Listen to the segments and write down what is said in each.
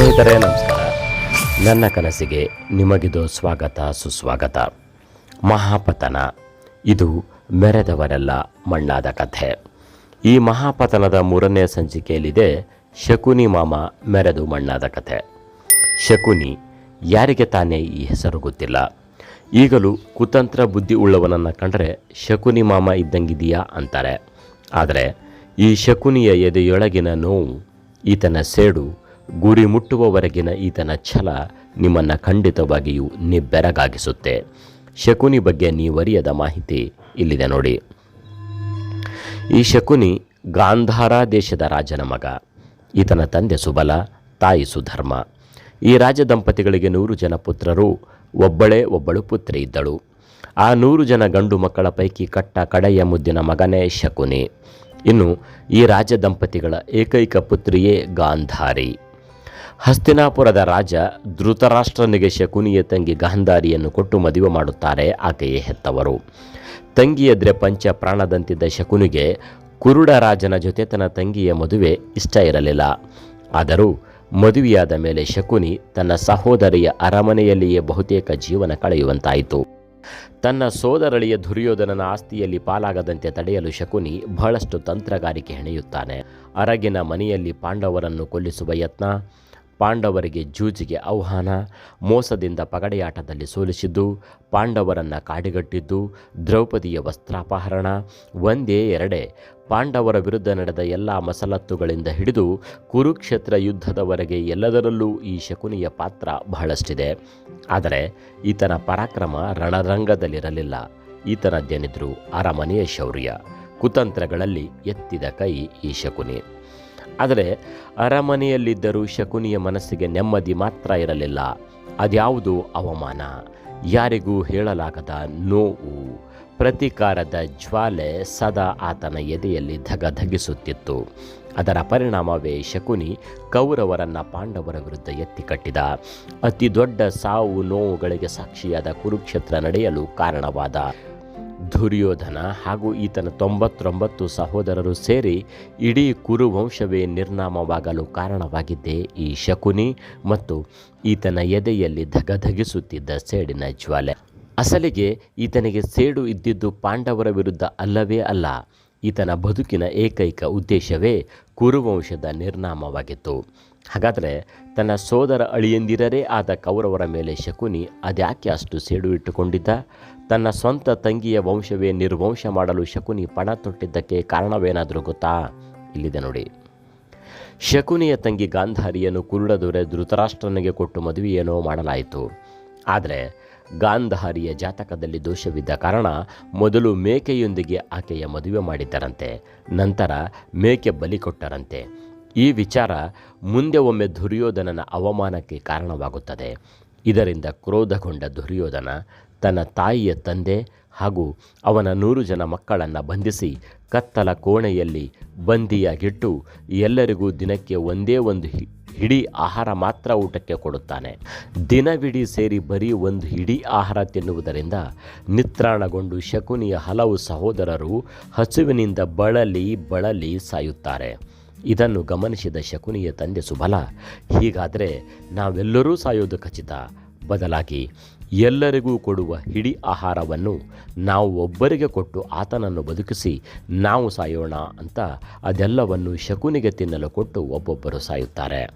ಸ್ನೇಹಿತರೆ, ನಮಸ್ಕಾರ. ನನ್ನ ಕನಸಿಗೆ ನಿಮಗಿದು ಸ್ವಾಗತ, ಸುಸ್ವಾಗತ. ಮಹಾಪತನ. ಇದು ಮೆರೆದವರೆಲ್ಲ ಮಣ್ಣಾದ ಕಥೆ. ಈ ಮಹಾಪತನದ ಮೂರನೇ ಸಂಚಿಕೆಯಲ್ಲಿದೆ ಶಕುನಿ ಮಾಮ ಮೆರೆದು ಮಣ್ಣಾದ ಕಥೆ. ಶಕುನಿ ಯಾರಿಗೆ ತಾನೇ ಈ ಹೆಸರು ಗೊತ್ತಿಲ್ಲ. ಈಗಲೂ ಕುತಂತ್ರ ಬುದ್ಧಿ ಉಳ್ಳವನನ್ನು ಕಂಡರೆ ಶಕುನಿ ಮಾಮ ಇದ್ದಂಗಿದೆಯಾ ಅಂತಾರೆ. ಆದರೆ ಈ ಶಕುನಿಯ ಎದೆಯೊಳಗಿನ ನೋವು, ಈತನ ಸೇಡು ಗುರಿ ಮುಟ್ಟುವವರೆಗಿನ ಈತನ ಛಲ ನಿಮ್ಮನ್ನು ಖಂಡಿತವಾಗಿಯೂ ನಿಬ್ಬೆರಗಾಗಿಸುತ್ತೆ. ಶಕುನಿ ಬಗ್ಗೆ ನೀವರಿಯದ ಮಾಹಿತಿ ಇಲ್ಲಿದೆ ನೋಡಿ. ಈ ಶಕುನಿ ಗಾಂಧಾರ ದೇಶದ ರಾಜನ ಮಗ. ಈತನ ತಂದೆ ಸುಬಲ, ತಾಯಿ ಸುಧರ್ಮ. ಈ ರಾಜ ದಂಪತಿಗಳಿಗೆ ನೂರು ಜನ ಪುತ್ರರು, ಒಬ್ಬಳೇ ಒಬ್ಬಳು ಪುತ್ರಿ ಇದ್ದಳು. ಆ ನೂರು ಜನ ಗಂಡು ಮಕ್ಕಳ ಪೈಕಿ ಕಟ್ಟ ಕಡೆಯ ಮುದ್ದಿನ ಮಗನೇ ಶಕುನಿ. ಇನ್ನು ಈ ರಾಜ ದಂಪತಿಗಳ ಏಕೈಕ ಪುತ್ರಿಯೇ ಗಾಂಧಾರಿ. ಹಸ್ತಿನಾಪುರದ ರಾಜ ಧೃತರಾಷ್ಟ್ರನಿಗೆ ಶಕುನಿಯ ತಂಗಿ ಗಾಂಧಾರಿಯನ್ನು ಕೊಟ್ಟು ಮದುವೆ ಮಾಡುತ್ತಾರೆ, ಆಕೆಯೇ ಹೆತ್ತವರು. ತಂಗಿಯದ್ರೆ ಪಂಚ ಪ್ರಾಣದಂತಿದ್ದ ಶಕುನಿಗೆ ಕುರುಡ ರಾಜನ ಜೊತೆ ತನ್ನ ತಂಗಿಯ ಮದುವೆ ಇಷ್ಟ ಇರಲಿಲ್ಲ. ಆದರೂ ಮದುವೆಯಾದ ಮೇಲೆ ಶಕುನಿ ತನ್ನ ಸಹೋದರಿಯ ಅರಮನೆಯಲ್ಲಿಯೇ ಬಹುತೇಕ ಜೀವನ ಕಳೆಯುವಂತಾಯಿತು. ತನ್ನ ಸೋದರಳಿಯ ದುರ್ಯೋಧನನ ಆಸ್ತಿಯಲ್ಲಿ ಪಾಲಾಗದಂತೆ ತಡೆಯಲು ಶಕುನಿ ಬಹಳಷ್ಟು ತಂತ್ರಗಾರಿಕೆ ಹೆಣೆಯುತ್ತಾನೆ. ಅರಗಿನ ಮನೆಯಲ್ಲಿ ಪಾಂಡವರನ್ನು ಕೊಲ್ಲಿಸುವ ಯತ್ನ ಪಾಂಡವರಿಗೆ ಜೂಜಿಗೆ ಆಹ್ವಾನ, ಮೋಸದಿಂದ ಪಗಡೆಯಾಟದಲ್ಲಿ ಸೋಲಿಸಿದ್ದು, ಪಾಂಡವರನ್ನು ಕಾಡಿಗಟ್ಟಿದ್ದು, ದ್ರೌಪದಿಯ ವಸ್ತ್ರಾಪಹರಣ, ಒಂದೇ ಎರಡೇ ಪಾಂಡವರ ವಿರುದ್ಧ ನಡೆದ ಎಲ್ಲ ಮಸಲತ್ತುಗಳಿಂದ ಹಿಡಿದು ಕುರುಕ್ಷೇತ್ರ ಯುದ್ಧದವರೆಗೆ ಎಲ್ಲದರಲ್ಲೂ ಈ ಶಕುನಿಯ ಪಾತ್ರ ಬಹಳಷ್ಟಿದೆ. ಆದರೆ ಈತನ ಪರಾಕ್ರಮ ರಣರಂಗದಲ್ಲಿರಲಿಲ್ಲ. ಜನಿದ್ರು ಅರಮನೆಯ ಶೌರ್ಯ. ಕುತಂತ್ರಗಳಲ್ಲಿ ಎತ್ತಿದ ಕೈ ಈ ಶಕುನಿ. ಆದರೆ ಅರಮನೆಯಲ್ಲಿದ್ದರೂ ಶಕುನಿಯ ಮನಸ್ಸಿಗೆ ನೆಮ್ಮದಿ ಮಾತ್ರ ಇರಲಿಲ್ಲ. ಅದ್ಯಾವುದು ಅವಮಾನ? ಯಾರಿಗೂ ಹೇಳಲಾಗದ ನೋವು? ಪ್ರತೀಕಾರದ ಜ್ವಾಲೆ ಸದಾ ಆತನ ಎದೆಯಲ್ಲಿ ಧಗಧಗಿಸುತ್ತಿತ್ತು. ಅದರ ಪರಿಣಾಮವೇ ಶಕುನಿ ಕೌರವರನ್ನು ಪಾಂಡವರ ವಿರುದ್ಧ ಎತ್ತಿ ಕಟ್ಟಿದ. ಅತಿ ದೊಡ್ಡ ಸಾವು ನೋವುಗಳಿಗೆ ಸಾಕ್ಷಿಯಾದ ಕುರುಕ್ಷೇತ್ರ ನಡೆಯಲು ಕಾರಣವಾದ ದುರ್ಯೋಧನ ಹಾಗೂ ಈತನ ತೊಂಬತ್ತೊಂಬತ್ತು ಸಹೋದರರು ಸೇರಿ ಇಡೀ ಕುರುವಂಶವೇ ನಿರ್ನಾಮವಾಗಲು ಕಾರಣವಾಗಿದ್ದೇ ಈ ಶಕುನಿ ಮತ್ತು ಈತನ ಎದೆಯಲ್ಲಿ ಧಗಧಗಿಸುತ್ತಿದ್ದ ಸೇಡಿನ ಜ್ವಾಲೆ. ಅಸಲಿಗೆ ಈತನಿಗೆ ಸೇಡು ಇದ್ದಿದ್ದು ಪಾಂಡವರ ವಿರುದ್ಧ ಅಲ್ಲವೇ ಅಲ್ಲ, ಈತನ ಬದುಕಿನ ಏಕೈಕ ಉದ್ದೇಶವೇ ಕುರುವಂಶದ ನಿರ್ನಾಮವಾಗಿತ್ತು. ಹಾಗಾದರೆ ತನ್ನ ಸೋದರ ಅಳಿಯಂದಿರರೇ ಆದ ಕೌರವರ ಮೇಲೆ ಶಕುನಿ ಅದ್ಯಾಕೆ ಅಷ್ಟು ಸೇಡು ಇಟ್ಟುಕೊಂಡಿದ್ದ? ತನ್ನ ಸ್ವಂತ ತಂಗಿಯ ವಂಶವೇ ನಿರ್ವಂಶ ಮಾಡಲು ಶಕುನಿ ಪಣ ತೊಟ್ಟಿದ್ದಕ್ಕೆ ಕಾರಣವೇನಾದರೂ ಗೊತ್ತಾ? ಇಲ್ಲಿದೆ ನೋಡಿ. ಶಕುನಿಯ ತಂಗಿ ಗಾಂಧಾರಿಯನ್ನು ಕುರುಡದೊರೆ ಧೃತರಾಷ್ಟ್ರನಿಗೆ ಕೊಟ್ಟು ಮದುವೆಯೇನೋ ಮಾಡಲಾಯಿತು. ಆದರೆ ಗಾಂಧಾರಿಯ ಜಾತಕದಲ್ಲಿ ದೋಷವಿದ್ದ ಕಾರಣ ಮೊದಲು ಮೇಕೆಯೊಂದಿಗೆ ಆಕೆಯ ಮದುವೆ ಮಾಡಿದ್ದರಂತೆ, ನಂತರ ಮೇಕೆ ಬಲಿ ಕೊಟ್ಟರಂತೆ. ಈ ವಿಚಾರ ಮುಂದೆ ಒಮ್ಮೆ ದುರ್ಯೋಧನನ ಅವಮಾನಕ್ಕೆ ಕಾರಣವಾಗುತ್ತದೆ. ಇದರಿಂದ ಕ್ರೋಧಗೊಂಡ ದುರ್ಯೋಧನ ತನ್ನ ತಾಯಿಯ ತಂದೆ ಹಾಗೂ ಅವನ ನೂರು ಜನ ಮಕ್ಕಳನ್ನು ಬಂಧಿಸಿ ಕತ್ತಲ ಕೋಣೆಯಲ್ಲಿ ಬಂದಿಯಾಗಿಟ್ಟು ಎಲ್ಲರಿಗೂ ದಿನಕ್ಕೆ ಒಂದೇ ಒಂದು ಹಿಡಿ ಆಹಾರ ಮಾತ್ರ ಊಟಕ್ಕೆ ಕೊಡುತ್ತಾನೆ. ದಿನವಿಡೀ ಸೇರಿ ಬರೀ ಒಂದು ಹಿಡಿ ಆಹಾರ ತಿನ್ನುವುದರಿಂದ ನಿತ್ರಾಣಗೊಂಡು ಶಕುನಿಯ ಹಲವು ಸಹೋದರರು ಹಸುವಿನಿಂದ ಬಳಲಿ ಬಳಲಿ ಸಾಯುತ್ತಾರೆ. ಇದನ್ನು ಗಮನಿಸಿದ ಶಕುನಿಯ ತಂದೆ ಸುಬಲ ಹೀಗಾದರೆ ನಾವೆಲ್ಲರೂ ಸಾಯೋದು ಖಚಿತ. ಬದಲಾಗಿ ಎಲ್ಲರಿಗೂ ಕೊಡುವ ಹಿಡಿ ಆಹಾರವನ್ನು ನಾವು ಒಬ್ಬರಿಗೆ ಕೊಟ್ಟು ಆತನನ್ನು ಬದುಕಿಸಿ ನಾವು ಸಾಯೋಣ ಅಂತ ಅದೆಲ್ಲವನ್ನು ಶಕುನಿಗೆ ತಿನ್ನಲು ಕೊಟ್ಟು ಒಬ್ಬೊಬ್ಬರು ಸಾಯುತ್ತಾರೆ.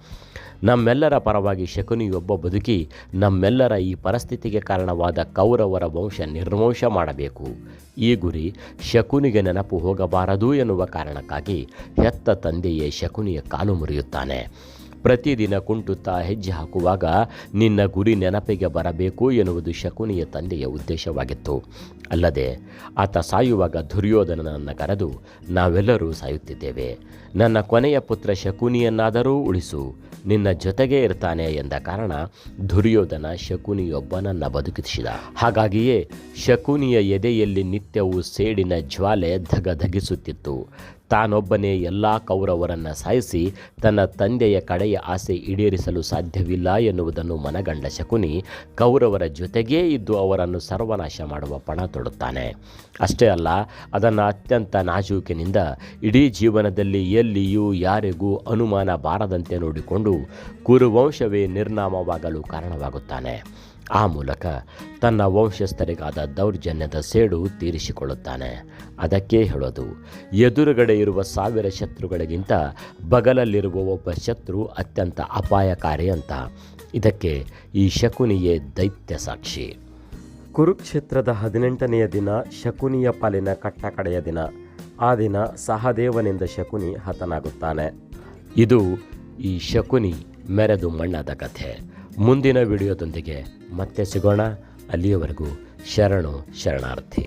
ನಮ್ಮೆಲ್ಲರ ಪರವಾಗಿ ಶಕುನಿಯೊಬ್ಬ ಬದುಕಿ ನಮ್ಮೆಲ್ಲರ ಈ ಪರಿಸ್ಥಿತಿಗೆ ಕಾರಣವಾದ ಕೌರವರ ವಂಶ ನಿರ್ವಂಶ ಮಾಡಬೇಕು. ಈ ಗುರಿ ಶಕುನಿಗೆ ನೆನಪು ಹೋಗಬಾರದು ಎನ್ನುವ ಕಾರಣಕ್ಕಾಗಿ ಹೆತ್ತ ತಂದೆಯೇ ಶಕುನಿಯ ಕಾಲು ಮುರಿಯುತ್ತಾನೆ. ಪ್ರತಿದಿನ ಕುಂಟುತ್ತಾ ಹೆಜ್ಜೆ ಹಾಕುವಾಗ ನಿನ್ನ ಗುರಿ ನೆನಪಿಗೆ ಬರಬೇಕು ಎನ್ನುವುದು ಶಕುನಿಯ ತಂದೆಯ ಉದ್ದೇಶವಾಗಿತ್ತು. ಅಲ್ಲದೆ ಆತ ಸಾಯುವಾಗ ದುರ್ಯೋಧನನನ್ನು ಕರೆದು, ನಾವೆಲ್ಲರೂ ಸಾಯುತ್ತಿದ್ದೇವೆ. ನನ್ನ ಕೊನೆಯ ಪುತ್ರ ಶಕುನಿಯನ್ನಾದರೂ ಉಳಿಸು. ನಿನ್ನ ಜೊತೆಗೇ ಇರ್ತಾನೆ ಎಂದ ಕಾರಣ ದುರ್ಯೋಧನ ಶಕುನಿಯೊಬ್ಬನನ್ನು ಬದುಕಿಸಿದ. ಹಾಗಾಗಿಯೇ ಶಕುನಿಯ ಎದೆಯಲ್ಲಿ ನಿತ್ಯವೂ ಸೇಡಿನ ಜ್ವಾಲೆ ಧಗಧಗಿಸುತ್ತಿತ್ತು. ತಾನೊಬ್ಬನೇ ಎಲ್ಲ ಕೌರವರನ್ನು ಸಾಯಿಸಿ ತನ್ನ ತಂದೆಯ ಕಡೆಯ ಆಸೆ ಈಡೇರಿಸಲು ಸಾಧ್ಯವಿಲ್ಲ ಎನ್ನುವುದನ್ನು ಮನಗಂಡ ಶಕುನಿ ಕೌರವರ ಜೊತೆಗೇ ಇದ್ದು ಅವರನ್ನು ಸರ್ವನಾಶ ಮಾಡುವ ಪಣ ತೊಡುತ್ತಾನೆ ಅಷ್ಟೇ ಅಲ್ಲ, ಅದನ್ನು ಅತ್ಯಂತ ನಾಜೂಕಿನಿಂದ ಇಡೀ ಜೀವನದಲ್ಲಿ ಎಲ್ಲಿಯೂ ಯಾರಿಗೂ ಅನುಮಾನ ಬಾರದಂತೆ ನೋಡಿಕೊಂಡು ಕುರುವಂಶವೇ ನಿರ್ನಾಮವಾಗಲು ಕಾರಣವಾಗುತ್ತಾನೆ. ಆ ಮೂಲಕ ತನ್ನ ವಂಶಸ್ಥರಿಗಾದ ದೌರ್ಜನ್ಯದ ಸೇಡು ತೀರಿಸಿಕೊಳ್ಳುತ್ತಾನೆ. ಅದಕ್ಕೆ ಹೇಳೋದು, ಎದುರುಗಡೆ ಇರುವ ಸಾವಿರ ಶತ್ರುಗಳಿಗಿಂತ ಬಗಲಲ್ಲಿರುವ ಒಬ್ಬ ಶತ್ರು ಅತ್ಯಂತ ಅಪಾಯಕಾರಿ ಅಂತ. ಇದಕ್ಕೆ ಈ ಶಕುನಿಯೇ ದೈತ್ಯ ಸಾಕ್ಷಿ. ಕುರುಕ್ಷೇತ್ರದ ಹದಿನೆಂಟನೆಯ ದಿನ ಶಕುನಿಯ ಪಾಲಿನ ಕಟ್ಟಕಡೆಯ ದಿನ. ಆ ದಿನ ಸಹದೇವನಿಂದ ಶಕುನಿ ಹತನಾಗುತ್ತಾನೆ. ಇದು ಈ ಶಕುನಿ ಮೆರೆದು ಮಣ್ಣಾದ ಕಥೆ. ಮುಂದಿನ ವಿಡಿಯೋದೊಂದಿಗೆ ಮತ್ತೆ ಸಿಗೋಣ. ಅಲ್ಲಿಯವರೆಗೂ ಶರಣು ಶರಣಾರ್ಥಿ.